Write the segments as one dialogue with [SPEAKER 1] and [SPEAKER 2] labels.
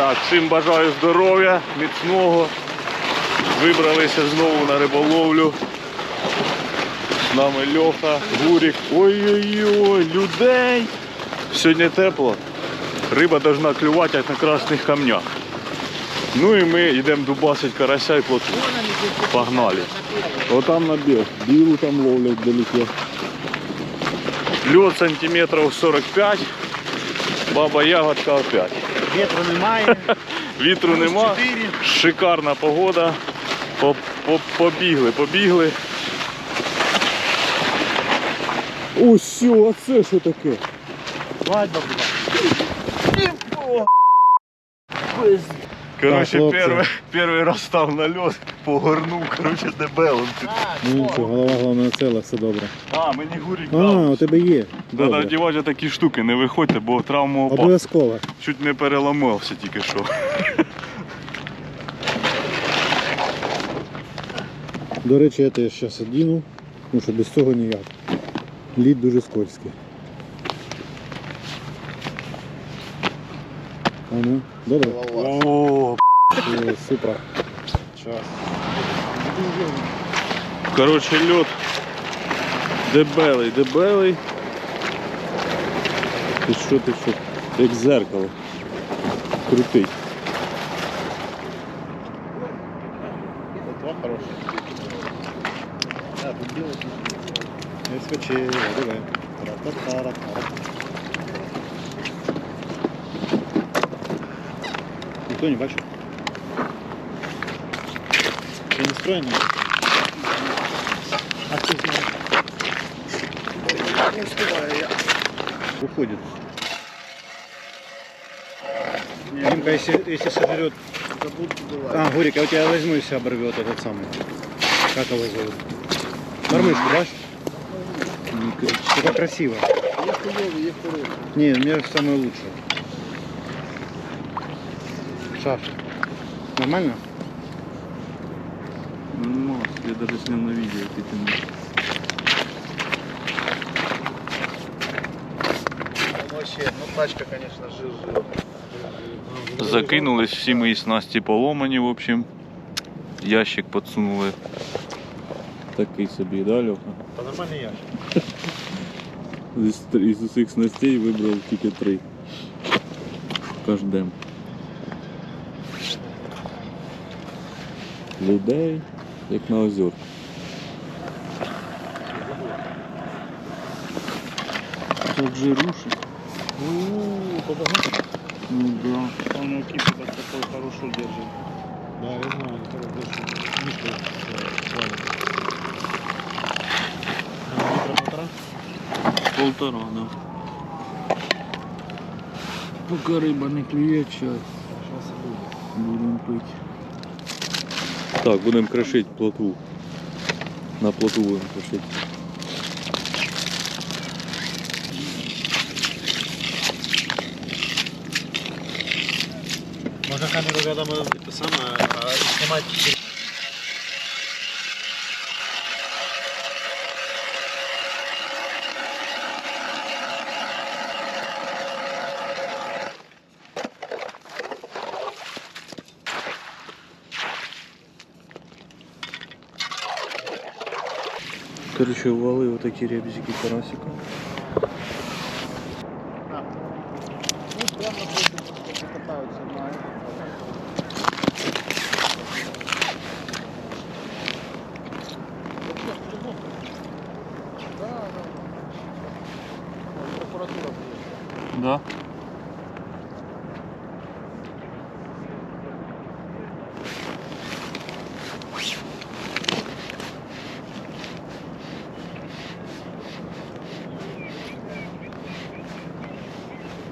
[SPEAKER 1] Так, всім бажаю здоров'я, міцного. Вибралися знову на риболовлю. З нами Льоха, Гурік. Ой-ой-ой, людей! Сьогодні тепло. Риба должна клювати як на красних камнях. Ну і ми йдемо дубасить карася і плотву. Погнали. Отам на біг. Білу там ловлять вдалеке. Льот сантиметрів 45, баба ягодка опять.
[SPEAKER 2] Вітру немає.
[SPEAKER 1] Вітру нема, шикарна погода. По- по- Побігли, побігли. Ось, а це що таке?
[SPEAKER 2] Свадьба була.
[SPEAKER 1] Короче,
[SPEAKER 3] хлопці.
[SPEAKER 1] перший, перший раз став на льот, погорнув, короче, дебелом.
[SPEAKER 3] Ну нічого, голова головне ціла, все добре.
[SPEAKER 1] А, мені гурік
[SPEAKER 3] А, у тебе є.
[SPEAKER 1] Треба одягати такі штуки, не виходьте, бо травма опасна.
[SPEAKER 3] Обов'язково.
[SPEAKER 1] Чуть не переламався тільки що.
[SPEAKER 3] До речі, я теж зараз одіну, тому що без цього ніяк. Лід дуже скользкий. А ну, добре?
[SPEAKER 1] О,
[SPEAKER 3] Супер. Час.
[SPEAKER 1] Короче, лед дебелий, дебелий. Ти що, ти що? Як зеркало. Крутий.
[SPEAKER 3] Два хороші. Так, тут білий. Не скочи, диви. Тара-та-тара-тара. Ніхто не бачив? Ще не строєно? А хто знає? Не встигаю я. Уходит. Димка, если, если сожрет... А, Гурик, а у тебя возьму, если оборвет этот самый. Как его зовут? Мормышку, да? Только красиво. Не, у меня самое лучшее. Шаш. Нормально?
[SPEAKER 1] Ну, я даже снял на видео эти
[SPEAKER 2] Вообще, ну тачка, конечно, жир-жир.
[SPEAKER 1] Закинулись всі мої снасті поломані, в общем. Ящик подсунули. Такий собі, да, Льоха?
[SPEAKER 2] Та нормальний я.
[SPEAKER 1] Із, із усіх снастей вибрав тільки три. Кождем. Людей, як на озер. Как же рушит.
[SPEAKER 2] Ууу, побагато.
[SPEAKER 1] Ну да.
[SPEAKER 2] Он у кипи так такой хороший держит.
[SPEAKER 3] Да, я знаю, это больше мишка
[SPEAKER 2] Литра полтора.
[SPEAKER 1] Полтора, да. Поки риба не клює, чай.
[SPEAKER 2] Сейчас и будет.
[SPEAKER 1] Так, будемо кришити плотву. На плоту будемо кришити.
[SPEAKER 2] Можно камеру рядом это самое, а, снимать.
[SPEAKER 1] короче, увалы вот такие ребзики карасика. Да.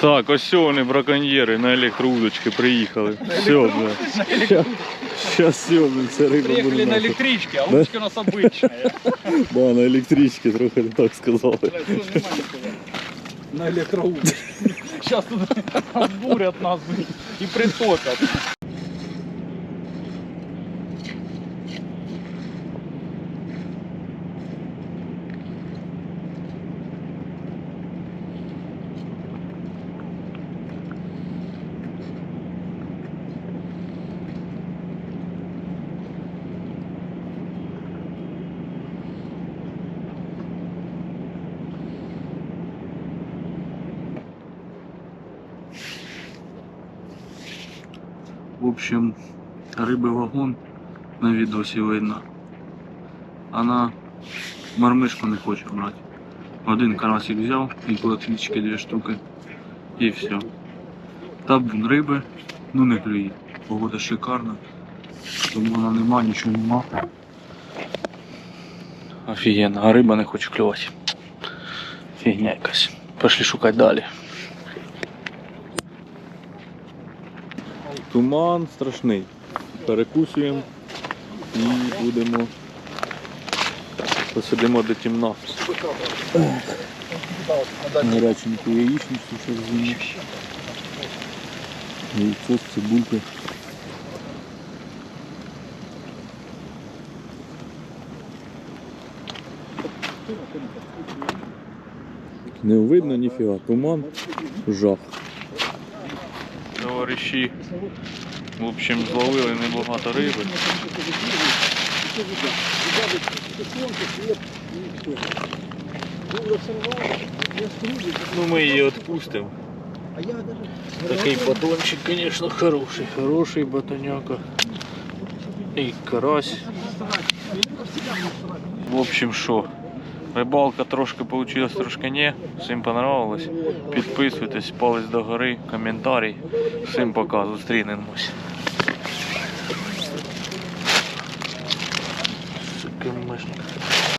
[SPEAKER 1] Так, ось все вони браконьєри на електроудочки приїхали. Все, бля. Сейчас все, блин, це риба
[SPEAKER 4] Приехали
[SPEAKER 1] буде
[SPEAKER 4] на
[SPEAKER 1] наша.
[SPEAKER 4] электричке, а удочки у нас обычные.
[SPEAKER 1] Да, на електричці трохи не так сказали.
[SPEAKER 2] Бля, що, нема нікого.
[SPEAKER 4] На электроудочке. Сейчас тут обурят нас блин, и притопят.
[SPEAKER 5] В общем, риби вагон на відосі видно. Вона мармишку не хоче брати. Один карасик взяв і плотвічки дві штуки. І все. Табун риби, ну не клює. Погода шикарна. Тому вона нема, нічого нема. Офігенно, а риба не хоче клювати. Фігня якась. Пішли шукати далі.
[SPEAKER 1] Туман страшний. Перекусуємо і будемо. Посидимо до темна. Гаряченьку яєчницю зараз з'їмо. Яйцо з цибулькою. Не видно ніфіга, туман, жах. Товариші, в общем, зловили небагато риби. Ну ми її відпустимо. Такий батончик, конечно, хороший, хороший батоняка. І карась. В общем, що, Рибалка трошки вийшла, трошки ні. Всім понравилось. Підписуйтесь, палець до гори, коментарі. Всім пока, зустрінемось.